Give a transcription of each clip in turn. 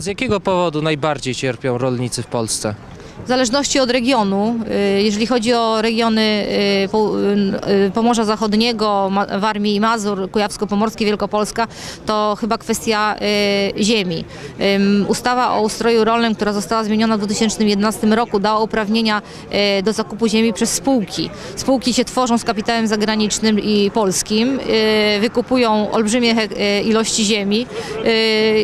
Z jakiego powodu najbardziej cierpią rolnicy w Polsce? W zależności od regionu, y, jeżeli chodzi o regiony y, y, Pomorza Zachodniego, Warmii i Mazur, Kujawsko-Pomorskie, Wielkopolska, to chyba kwestia ziemi. Ustawa o ustroju rolnym, która została zmieniona w 2011 roku, dała uprawnienia do zakupu ziemi przez spółki. Spółki się tworzą z kapitałem zagranicznym i polskim, wykupują olbrzymie ilości ziemi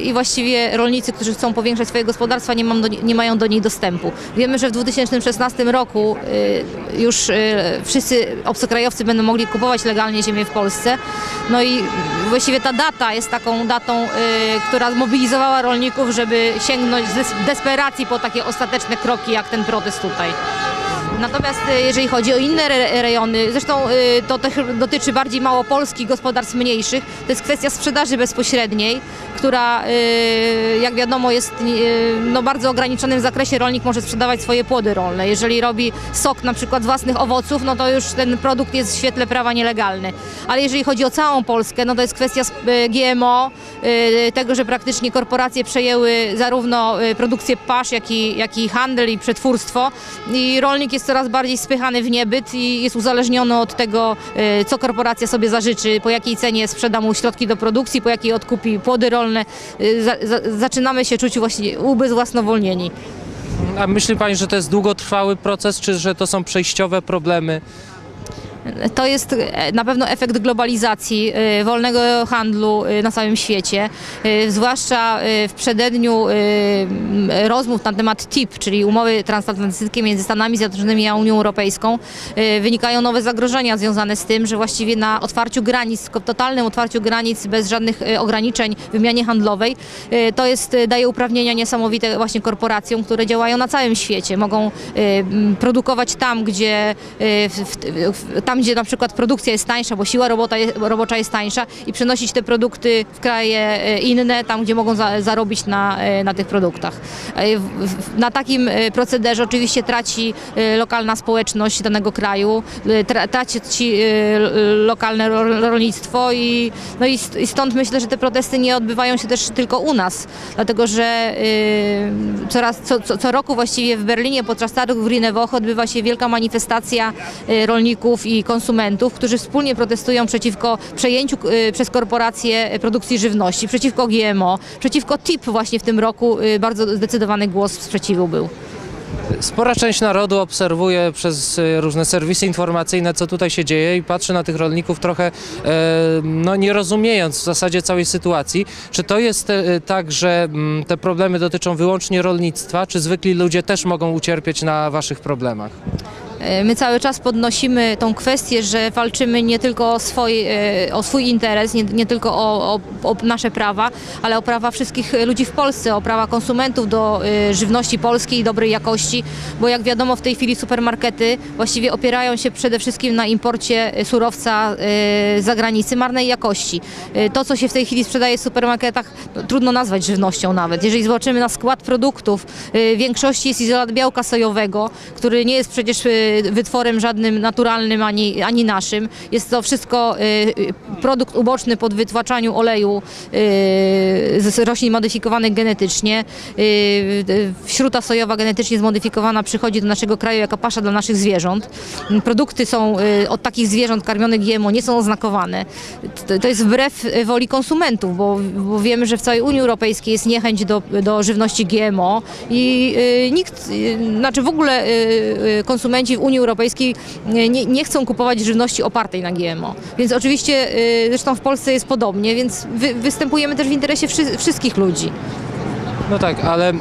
i właściwie rolnicy, którzy chcą powiększać swoje gospodarstwa, nie, nie mają do niej dostępu. Wiemy, że w 2016 roku y, już y, wszyscy obcokrajowcy będą mogli kupować legalnie ziemię w Polsce. No i właściwie ta data jest taką datą, y, która zmobilizowała rolników, żeby sięgnąć z des- desperacji po takie ostateczne kroki, jak ten protest tutaj. Natomiast y, jeżeli chodzi o inne re- rejony, zresztą y, to dotyczy bardziej małopolskich gospodarstw mniejszych, to jest kwestia sprzedaży bezpośredniej, która y, jak wiadomo jest no, bardzo ograniczonym zakresie rolnik może sprzedawać swoje płody rolne. Jeżeli robi sok na przykład z własnych owoców, no to już ten produkt jest w świetle prawa nielegalny. Ale jeżeli chodzi o całą Polskę, no to jest kwestia GMO, tego, że praktycznie korporacje przejęły zarówno produkcję pasz, jak i, jak i handel i przetwórstwo i rolnik jest coraz bardziej spychany w niebyt i jest uzależniony od tego, y, co korporacja sobie zażyczy, po jakiej cenie sprzeda mu środki do produkcji, po jakiej odkupi płody rolne. Y, Za, za, zaczynamy się czuć właśnie ubezwłasnowolnieni. A myśli Pani, że to jest długotrwały proces, czy że to są przejściowe problemy? To jest e, na pewno efekt globalizacji e, wolnego handlu e, na całym świecie, zwłaszcza w przededniu rozmów na temat TIP, czyli umowy transatlantyckiej między Stanami Zjednoczonymi a Unią Europejską, wynikają nowe zagrożenia związane z tym, że właściwie na otwarciu granic, totalnym otwarciu granic bez żadnych ograniczeń wymianie handlowej, to jest, daje uprawnienia niesamowite właśnie korporacjom, które działają na całym świecie. Mogą produkować tam, gdzie w, tam, gdzie na przykład produkcja jest tańsza, bo siła robota jest, robocza jest tańsza i przenosić te produkty w kraje e, inne, tam gdzie mogą za, zarobić na, e, na tych produktach. E, Na takim procederze oczywiście traci lokalna społeczność danego kraju, tra, traci lokalne ro- rolnictwo i, no i st- i stąd myślę, że te protesty nie odbywają się też tylko u nas, dlatego że coraz, co, co, co roku właściwie w Berlinie podczas targów w Rinewoche odbywa się wielka manifestacja rolników i konsumentów, którzy wspólnie protestują przeciwko przejęciu e, przez korporacje produkcji żywności, przeciwko GMO, przeciwko TIP właśnie w tym roku e, bardzo zdecydowany głos sprzeciwu był. Spora część narodu obserwuje przez e, różne serwisy informacyjne, co tutaj się dzieje i patrzy na tych rolników trochę e, no, nie rozumiejąc w zasadzie całej sytuacji. Czy to jest e, tak, że mm, te problemy dotyczą wyłącznie rolnictwa, czy zwykli ludzie też mogą ucierpieć na waszych problemach? E, My cały czas podnosimy tą kwestię, że walczymy nie tylko o swój, e, o swój interes, nie, nie tylko o, o, o nasze prawa, ale o prawa wszystkich ludzi w Polsce, o prawa konsumentów do e, żywności polskiej i dobrej jakości, bo jak wiadomo w tej chwili supermarkety właściwie opierają się przede wszystkim na imporcie surowca z zagranicy marnej jakości. To, co się w tej chwili sprzedaje w supermarketach, no, trudno nazwać żywnością nawet. Jeżeli zobaczymy na skład produktów, w większości jest izolat białka sojowego, który nie jest przecież wytworem żadnym naturalnym ani, ani naszym. Jest to wszystko e, produkt uboczny pod wytłaczaniu oleju e, z roślin modyfikowanych genetycznie. Śruta sojowa genetycznie zmodyfikowana przychodzi do naszego kraju jako pasza dla naszych zwierząt. Produkty są od takich zwierząt karmionych GMO nie są oznakowane. To- jest wbrew woli konsumentów, bo, bo wiemy, że w całej Unii Europejskiej jest niechęć do, do żywności GMO i nikt, znaczy w ogóle konsumenci w Unii Europejskiej nie, nie chcą kupować żywności opartej na GMO. Więc oczywiście, e, zresztą w Polsce jest podobnie, więc wy, występujemy też w interesie wszy, wszystkich ludzi. No tak, ale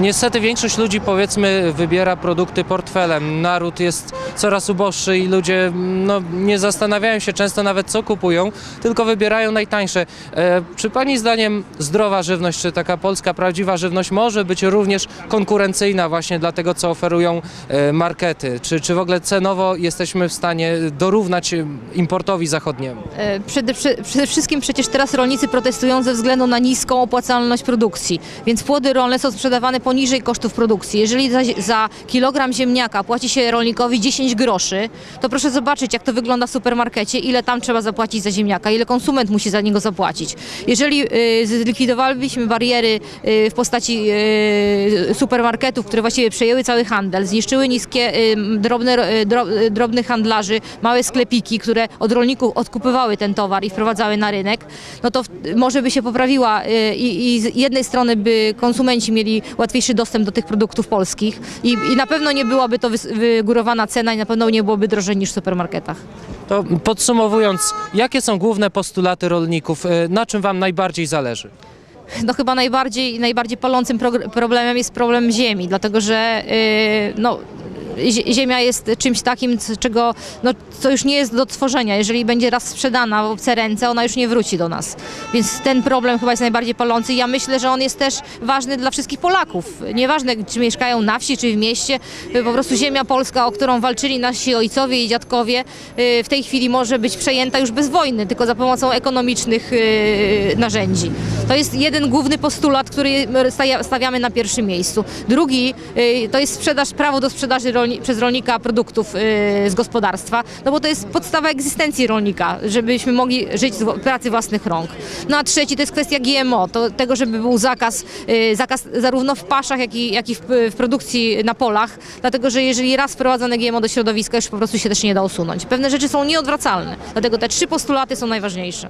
niestety większość ludzi powiedzmy wybiera produkty portfelem. Naród jest coraz uboższy i ludzie no, nie zastanawiają się często nawet co kupują, tylko wybierają najtańsze. E, czy Pani zdaniem zdrowa żywność, czy taka polska prawdziwa żywność może być również konkurencyjna właśnie dla tego, co oferują e, markety? Czy, czy w ogóle cenowo jesteśmy w stanie dorównać e, importowi zachodniemu? E, Przede, prze- przede wszystkim przecież teraz rolnicy protestują ze względu na niską opłacalność produkcji, więc płody rolne są sprzedawane po poniżej kosztów produkcji. Jeżeli za, za kilogram ziemniaka płaci się rolnikowi 10 groszy, to proszę zobaczyć, jak to wygląda w supermarkecie, ile tam trzeba zapłacić za ziemniaka, ile konsument musi za niego zapłacić. Jeżeli y, zlikwidowalibyśmy bariery y, w postaci y, supermarketów, które właściwie przejęły cały handel, zniszczyły niskie, y, drobne, y, y, drobnych handlarzy, małe sklepiki, które od rolników odkupywały ten towar i wprowadzały na rynek, no to w, może by się poprawiła y, i, i z jednej strony by konsumenci mieli łatwiejszy dostęp do tych produktów polskich i, i na pewno nie byłaby to wygórowana cena i na pewno nie byłoby drożej niż w supermarketach. To podsumowując, jakie są główne postulaty rolników? Y, Na czym Wam najbardziej zależy? no chyba najbardziej, najbardziej palącym problemem jest problem ziemi, dlatego że yy, no, ziemia jest czymś takim, czego, no, co już nie jest do tworzenia. Jeżeli będzie raz sprzedana w obce ręce, ona już nie wróci do nas. Więc ten problem chyba jest najbardziej palący. Ja myślę, że on jest też ważny dla wszystkich Polaków. Nieważne, czy mieszkają na wsi, czy w mieście. Y, Po prostu ziemia polska, o którą walczyli nasi ojcowie i dziadkowie, y, w tej chwili może być przejęta już bez wojny, tylko za pomocą ekonomicznych y, narzędzi. To jest jeden główny postulat, który stawiamy na pierwszym miejscu. Drugi to jest sprzedaż, prawo do sprzedaży rolni- przez rolnika produktów y, z gospodarstwa, no bo to jest podstawa egzystencji rolnika, żebyśmy mogli żyć z pracy własnych rąk. No a trzeci to jest kwestia GMO, to, tego, żeby był zakaz, y, zakaz zarówno w paszach, jak i, jak i w, w produkcji na polach, dlatego że jeżeli raz wprowadzone GMO do środowiska, już po prostu się też nie da usunąć. Pewne rzeczy są nieodwracalne, dlatego te trzy postulaty są najważniejsze.